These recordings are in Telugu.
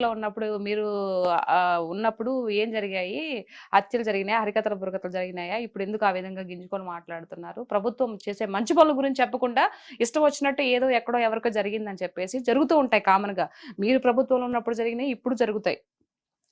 లో ఉన్నప్పుడు మీరు ఆ, ఉన్నప్పుడు ఏం జరిగాయి? హత్యలు జరిగినాయా? హరికథల బురకథలు జరిగినాయా? ఇప్పుడు ఎందుకు ఆ విధంగా గింజుకొని మాట్లాడుతున్నారు? ప్రభుత్వం చేసే మంచి పనుల గురించి చెప్పకుండా ఇష్టం వచ్చినట్టు ఏదో ఎక్కడో ఎవరికో జరిగిందని చెప్పేసి జరుగుతూ ఉంటాయి కామన్గా. మీరు ప్రభుత్వంలో ఉన్నప్పుడు జరిగినాయి ఇప్పుడు జరుగుతాయి.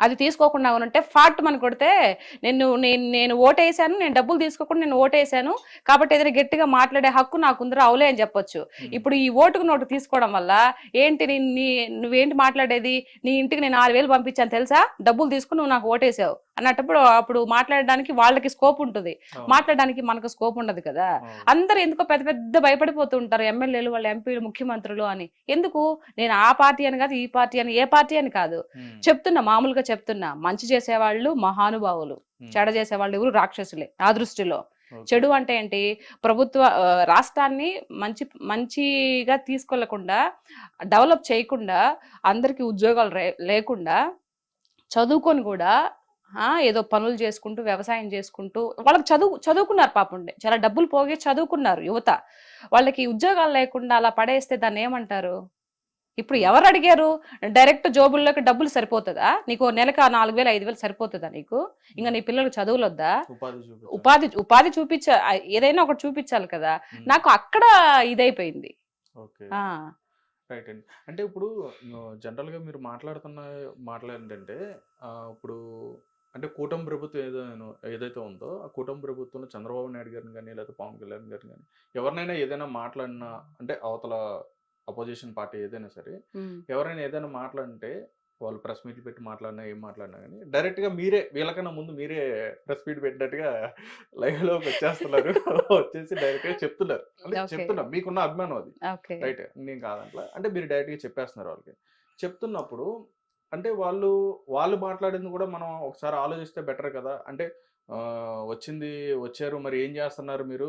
అది తీసుకోకుండా ఉంటే ఫాట్ మన కొడితే నేను నేను నేను ఓటేసాను నేను డబ్బులు తీసుకోకుండా నేను ఓటేసాను కాబట్టి ఏదైనా గట్టిగా మాట్లాడే హక్కు నాకుందరూ అవులే అని చెప్పొచ్చు. ఇప్పుడు ఈ ఓటుకు నోటు తీసుకోవడం వల్ల ఏంటి నీ నీ- నువ్వేంటి మాట్లాడేది? నీ ఇంటికి నేను ఆరు వేలు పంపించాను తెలుసా? డబ్బులు తీసుకుని నువ్వు నాకు ఓటేసావు. అన్నప్పుడు అప్పుడు మాట్లాడడానికి వాళ్ళకి స్కోప్ ఉంటుంది. మాట్లాడడానికి మనకు స్కోప్ ఉండదు కదా. అందరూ ఎందుకో పెద్ద పెద్ద భయపడిపోతూ ఉంటారు. ఎమ్మెల్యేలు వాళ్ళ ఎంపీలు ముఖ్యమంత్రులు అని. ఎందుకు? నేను ఆ పార్టీ అని కాదు ఈ పార్టీ అని ఏ పార్టీ అని కాదు. చెప్తున్నా మామూలుగా చెప్తున్నా. మంచి చేసేవాళ్ళు మహానుభావులు. చెడ చేసేవాళ్ళు ఎవరు? రాక్షసులే నా దృష్టిలో. చెడు అంటే ఏంటి? ప్రభుత్వ రాష్ట్రాన్ని మంచి మంచిగా తీసుకెళ్ళకుండా డెవలప్ చేయకుండా అందరికి ఉద్యోగాలు లేకుండా చదువుకొని కూడా ఏదో పనులు చేసుకుంటూ వ్యవసాయం చేసుకుంటూ వాళ్ళకి చదువు చదువుకున్నారు పాపం చాలా డబ్బులు పోగే చదువుకున్నారు యువత. వాళ్ళకి ఉద్యోగాలు లేకుండా అలా పడేస్తే దాన్ని ఏమంటారు? ఇప్పుడు ఎవరు అడిగారు? డైరెక్ట్ జోబుల్లోకి డబ్బులు సరిపోతుందా? నీకు నెలకు నాలుగు వేలు ఐదు వేలు సరిపోతుందా నీకు? ఇంకా నీ పిల్లలకు చదువులు వద్దా ఉపాధి. ఉపాధి చూపించ ఏదైనా ఒకటి చూపించాలి కదా. మ్మ్. నాకు అక్కడ ఇదైపోయింది. రైట్ అండి. అంటే ఇప్పుడు జనరల్గా మీరు మాట్లాడుతున్న మాట్లాడంటే ఇప్పుడు అంటే కూటమి ప్రభుత్వం ఏదైనా ఏదైతే ఉందో ఆ కూటమి ప్రభుత్వంలో చంద్రబాబు నాయుడు గారిని కానీ లేదా పవన్ కళ్యాణ్ గారిని కానీ ఎవరినైనా ఏదైనా మాట్లాడినా అంటే అవతల అపోజిషన్ పార్టీ ఏదైనా సరే. ఎవరైనా ఏదైనా మాట్లాడంటే వాళ్ళు ప్రెస్ మీట్లు పెట్టి మాట్లాడినా ఏం మాట్లాడినా కానీ డైరెక్ట్గా మీరే వీళ్ళకన్నా ముందు మీరే ప్రెస్ మీట్ పెట్టినట్టుగా లైవ్లోకి వచ్చేస్తున్నారు వచ్చేసి డైరెక్ట్గా చెప్తున్నారు. అంటే Okay. చెప్తున్నా మీకున్న అభిమానం అది. రైట్ నేను కాదంట్లా. అంటే మీరు డైరెక్ట్గా చెప్పేస్తున్నారు వాళ్ళకి. చెప్తున్నప్పుడు అంటే వాళ్ళు వాళ్ళు మాట్లాడింది కూడా మనం ఒకసారి ఆలోచిస్తే బెటర్ కదా. అంటే వచ్చింది వచ్చారు మరి ఏం చేస్తున్నారు మీరు?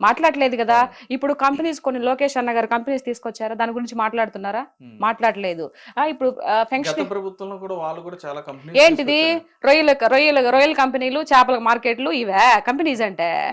మాట్లాడలేదు కదా. ఇప్పుడు కంపెనీస్ కొన్ని లోకేష్ అన్న గారు కంపెనీస్ తీసుకొచ్చారా? దాని గురించి మాట్లాడుతున్నారా. మాట్లాడలేదు. ఆ, ఇప్పుడు గత ఫంక్షన్ ప్రభుత్వంలో కూడా వాళ్ళు కూడా చాలా కంపెనీ ఏంటిది? రొయ్యల రొయ్యల రొయ్యల కంపెనీలు చేపల మార్కెట్లు ఇవే కంపెనీస్ అంటే.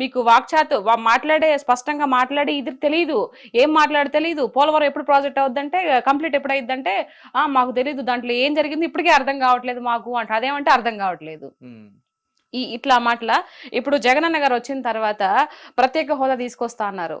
మీకు వాక్చాతు మాట్లాడే స్పష్టంగా మాట్లాడి ఇది తెలియదు ఏం మాట్లాడి తెలియదు పోలవరం ఎప్పుడు ప్రాజెక్ట్ అవుద్దంటే కంప్లీట్ ఎప్పుడు అయిద్దంటే ఆ మాకు తెలియదు దాంట్లో ఏం జరిగింది ఇప్పటికే అర్థం కావట్లేదు మాకు అంటే. అదేమంటే అర్థం కావట్లేదు. ఈ ఇట్లా మాటల. ఇప్పుడు జగనన్న గారు వచ్చిన తర్వాత ప్రత్యేక హోదా తీసుకొస్తా అన్నారు.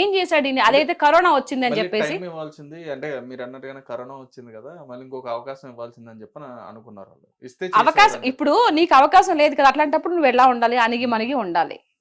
ఏం చేశాడు? అదైతే కరోనా వచ్చింది అని చెప్పేసి. ఇవ్వాల్సింది. అంటే మీరు అన్నట్టుగానే కరోనా వచ్చింది కదా మళ్ళీ ఇంకొక అవకాశం ఇవ్వాల్సింది అని చెప్పి అనుకున్నారు ఇస్తే అవకాశం. ఇప్పుడు నీకు అవకాశం లేదు కదా అట్లాంటప్పుడు నువ్వు ఎలా ఉండాలి? అణిగి మణిగి ఉండాలి.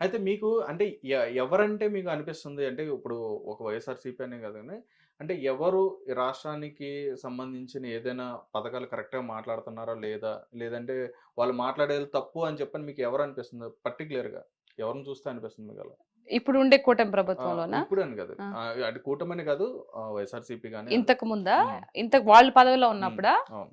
అయితే మీకు అంటే ఎ- ఎవరంటే మీకు అనిపిస్తుంది? అంటే ఇప్పుడు ఒక వైఎస్ఆర్సీపీ అనే కదండి అంటే ఎవరు ఈ రాష్ట్రానికి సంబంధించిన ఏదైనా పథకాలు కరెక్ట్గా మాట్లాడుతున్నారా లేదా? లేదంటే వాళ్ళు మాట్లాడేది తప్పు అని చెప్పని మీకు ఎవరు అనిపిస్తుంది? పర్టికులర్గా ఎవరిని చూస్తే అనిపిస్తుంది మీకు అలా? ఇప్పుడు ఉండే కూటమి ఆ, ప్రభుత్వంలోనా? ఇప్పుడు అని కాదు. ఆ. ఆ, అంటే కూటమని కాదు వైఎస్ఆర్సీపీ కానీ ఇంతకు ముందా. ఇంతకు వాళ్ళు పదవిలో ఉన్నప్పుడా? అవును.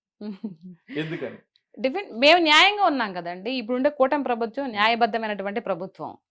ఎందుకని? డిఫెండ్ మేము న్యాయంగా ఉన్నాం కదండి. ఇప్పుడు ఉండే కూటమి ప్రభుత్వం న్యాయబద్ధమైనటువంటి ప్రభుత్వం.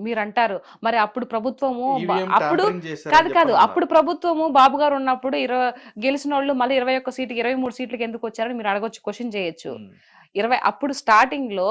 మీరు అంటారు మరి అప్పుడు ప్రభుత్వము అప్పుడు కాదు కాదు. అప్పుడు ప్రభుత్వము బాబు గారు ఉన్నప్పుడు ఇరవై గెలిచిన వాళ్ళు మళ్ళీ ఇరవై ఒక్క సీట్కి ఇరవై మూడు సీట్లకి ఎందుకు వచ్చారని మీరు అడగొచ్చు క్వశ్చన్ చేయొచ్చు. ఇరవై అప్పుడు స్టార్టింగ్లో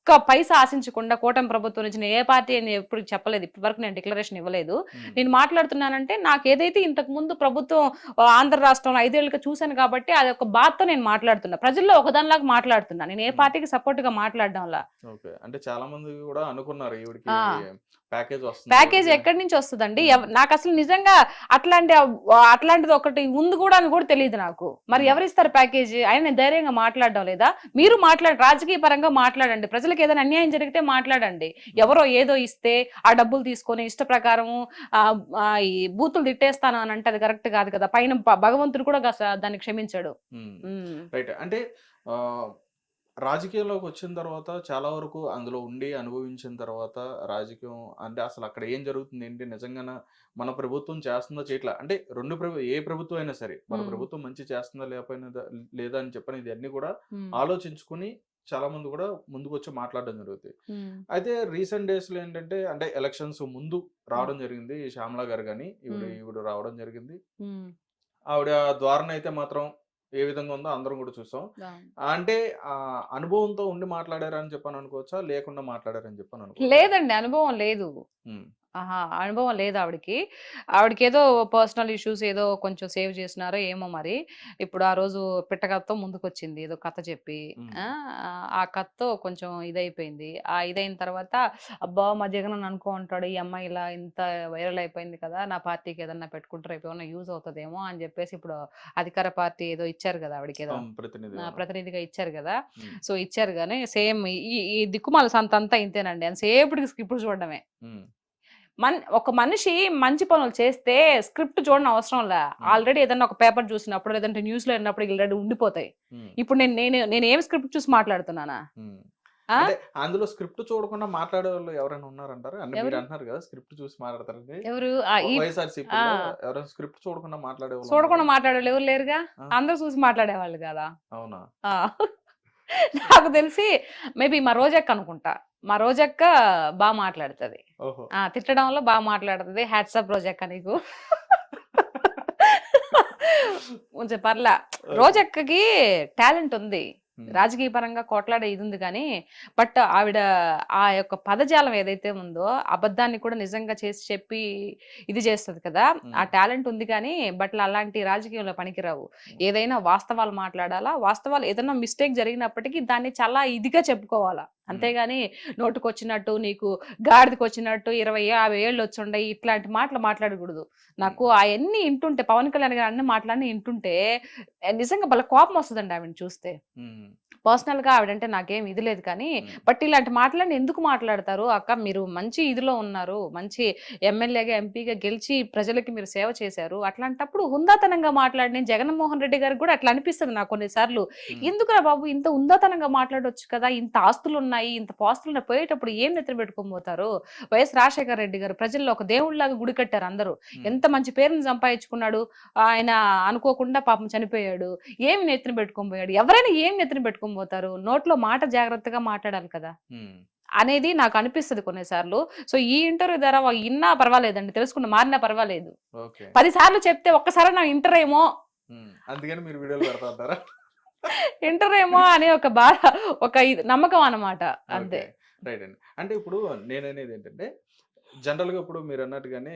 ఒక్క పైసా ఆశించకుండా కూటమి ప్రభుత్వం నుంచి నేను ఏ పార్టీ అని ఎప్పుడు చెప్పలేదు ఇప్పటివరకు నేను డిక్లరేషన్ ఇవ్వలేదు. నేను మాట్లాడుతున్నానంటే నాకు ఏదైతే ఇంతకు ముందు ప్రభుత్వం ఆంధ్ర రాష్ట్రంలో ఐదేళ్ళుగా చూశాను కాబట్టి అది ఒక బాధతో నేను మాట్లాడుతున్నా. ప్రజల్లో ఒకదానిలాగా మాట్లాడుతున్నా. నేను ఏ పార్టీకి సపోర్ట్గా మాట్లాడడంలా అంటే చాలా మంది కూడా అనుకున్నారు. ప్యాకేజ్. ఎక్కడి నుంచి వస్తుందండి? నాకు అసలు నిజంగా అట్లాంటి అట్లాంటిది ఒకటి ఉంది కూడా అని కూడా తెలియదు నాకు. మరి. ఎవరిస్తారు ప్యాకేజ్? ఆయన ధైర్యంగా మాట్లాడడం లేదా? మీరు మాట్లాడ రాజకీయ పరంగా మాట్లాడండి. ప్రజలకు ఏదైనా అన్యాయం జరిగితే మాట్లాడండి. ఎవరో ఏదో ఇస్తే ఆ డబ్బులు తీసుకొని ఇష్ట ప్రకారము ఈ బూతులు తిట్టేస్తాను అని అంటే అది కరెక్ట్ కాదు కదా. పైన భగవంతుడు కూడా దాన్ని క్షమించాడు. రైట్. అంటే ఆ, రాజకీయాల్లోకి వచ్చిన తర్వాత చాలా వరకు అందులో ఉండి అనుభవించిన తర్వాత రాజకీయం అంటే అసలు అక్కడ ఏం జరుగుతుంది ఏంటి? నిజంగానే మన ప్రభుత్వం చేస్తుందా చేయట్లా? అంటే రెండు ప్రభు ఏ ప్రభుత్వం అయినా సరే మన. ప్రభుత్వం మంచి చేస్తుందా లేకపోయినా లేదా అని చెప్పని ఇది అన్ని కూడా. ఆలోచించుకుని చాలా మంది కూడా ముందుకు వచ్చి మాట్లాడడం జరుగుతుంది. అయితే రీసెంట్ డేస్లో ఏంటంటే అంటే ఎలక్షన్స్ ముందు రావడం జరిగింది. శ్యామలా గారు కానీ ఈవిడ. ఈవిడ రావడం జరిగింది. ఆవిడ ద్వారాన అయితే మాత్రం ఏ విధంగా ఉందో అందరం కూడా చూసాం. అంటే ఆ అనుభవంతో ఉండి మాట్లాడారని చెప్పని అనుకోవచ్చా? లేకుండా మాట్లాడారని చెప్పని అనుకో లేదండి. అనుభవం లేదు. ఆహా! అనుభవం లేదు ఆవిడకి. ఆవిడకి ఏదో పర్సనల్ ఇష్యూస్ ఏదో కొంచెం సేవ్ చేసినారో ఏమో మరి. ఇప్పుడు ఆ రోజు పిట్టకథతో ముందుకు వచ్చింది ఏదో కథ చెప్పి. ఆ, ఆ కథతో కొంచెం ఇదైపోయింది. ఆ ఇదైన తర్వాత అబ్బా! మా జగన్ అని అనుకో ఉంటాడు ఈ అమ్మాయి ఇలా ఇంత వైరల్ అయిపోయింది కదా నా పార్టీకి ఏదన్నా పెట్టుకుంటారు రేపు ఏమన్నా యూజ్ అవుతుందేమో అని చెప్పేసి ఇప్పుడు అధికార పార్టీ ఏదో ఇచ్చారు కదా ఆవిడకి ఏదో. ప్రతినిధి ఆ, ప్రతినిధిగా ఇచ్చారు కదా. సో ఇచ్చారు కానీ సేమ్ ఈ ఈ దిక్కుమాల సంత అంతా ఇంతేనండి. అని సేపటికి స్క్రిప్ట్ చూడడమే. మన్ ఒక మనిషి మంచి పనులు చేస్తే స్క్రిప్ట్ చూడడం అవసరం లే. ఆల్రెడీ ఏదైనా ఒక పేపర్ చూసినప్పుడు లేదంటే న్యూస్లో విన్నప్పుడు ఆల్రెడీ ఉండిపోతాయి. ఇప్పుడు నేను నేను నేను ఏం స్క్రిప్ట్ చూసి మాట్లాడుతున్నానా? అందులో స్క్రిప్ట్ చూడకుండా మాట్లాడే వాళ్ళు ఎవరైనా ఉన్నారంటారా? మీరు? అంటున్నారు కదా స్క్రిప్ట్ చూసి మాట్లాడతారండి ఎవరు. ఎవరైనా స్క్రిప్ట్ చూడకుండా మాట్లాడే చూడకుండా? మాట్లాడే ఎవరు లేరుగా. అందరూ చూసి మాట్లాడేవాళ్ళు కదా. అవునా. నాకు తెలిసి మేబీ మా రోజక్క అనుకుంటా. మా రోజక్క బాగా మాట్లాడుతుంది. తిట్టడంలో బాగా మాట్లాడుతుంది. హ్యాట్సప్ రోజక్క నీకు. కొంచెం పర్లా. రోజక్కకి టాలెంట్ ఉంది. రాజకీయ పరంగా కొట్లాడే ఇది ఉంది కానీ బట్ ఆవిడ ఆ యొక్క పదజాలం ఏదైతే ఉందో అబద్ధాన్ని కూడా నిజంగా చేసి చెప్పి ఇది చేస్తుంది కదా ఆ. టాలెంట్ ఉంది కానీ బట్ అలాంటి రాజకీయంలో పనికిరావు. ఏదైనా వాస్తవాలు మాట్లాడాలా? వాస్తవాలు ఏదైనా మిస్టేక్ జరిగినప్పటికీ దాన్ని చాలా ఇదిగా చెప్పుకోవాలా? అంతేగాని నోటుకొచ్చినట్టు నీకు గాడిదకి వచ్చినట్టు ఇరవై యాభై ఏళ్ళు వచ్చుండయి ఇట్లాంటి మాటలు మాట్లాడకూడదు. నాకు అవన్నీ ఇంటుంటే పవన్ కళ్యాణ్ గారు అన్ని మాటలన్నీ ఇంటుంటే నిజంగా భలే కోపం వస్తుందండి ఆవిడ చూస్తే మ్మ్. పర్సనల్గా ఆవిడంటే నాకేం ఇది లేదు కానీ. బట్ ఇలాంటి మాటలన్నీ ఎందుకు మాట్లాడతారు? అక్క మీరు మంచి ఇదిలో ఉన్నారు. మంచి ఎమ్మెల్యేగా ఎంపీగా గెలిచి ప్రజలకి మీరు సేవ చేశారు. అట్లాంటప్పుడు హుందాతనంగా మాట్లాడి నేను జగన్మోహన్ రెడ్డి గారికి కూడా అట్లా అనిపిస్తుంది నాకు కొన్నిసార్లు. ఎందుకురా బాబు ఇంత ఉందాతనంగా మాట్లాడొచ్చు కదా? ఇంత ఆస్తులు ఉన్నాయి ఇంత పాస్తులు పోయేటప్పుడు ఏం నెత్తిన పెట్టుకొని పోతారు? వైఎస్ రాజశేఖర రెడ్డి గారు ప్రజల్లో ఒక దేవుళ్ళలాగా గుడి కట్టారు అందరూ. ఎంత మంచి పేరుని సంపాదించుకున్నాడు? ఆయన అనుకోకుండా పాపం చనిపోయాడు. ఏమి నెత్తిన పెట్టుకొని పోయాడు? ఎవరైనా ఏం నెత్తిన పెట్టుకొని పోతారు. నోట్లో మాట జాగ్రత్తగా మాట్లాడాలి కదా. అనేది నాకు అనిపిస్తుంది కొన్నిసార్లు. సో ఈ ఇంటర్వ్యూ ద్వారా ఇన్నా పర్వాలేదండి. తెలుసుకున్న మారినా పర్వాలేదు. పది సార్లు చెప్తే ఒక్కసారి నా ఇంటర్ ఏమో. అందుకని మీరు వీడియోలు ఇంటర్ ఏమో అనే ఒక బాధ ఒక నమ్మకం అన్నమాట. అంతే. రైట్ అండి. అంటే ఇప్పుడు నేననేది ఏంటంటే జనరల్గా ఇప్పుడు మీరు అన్నట్టుగానే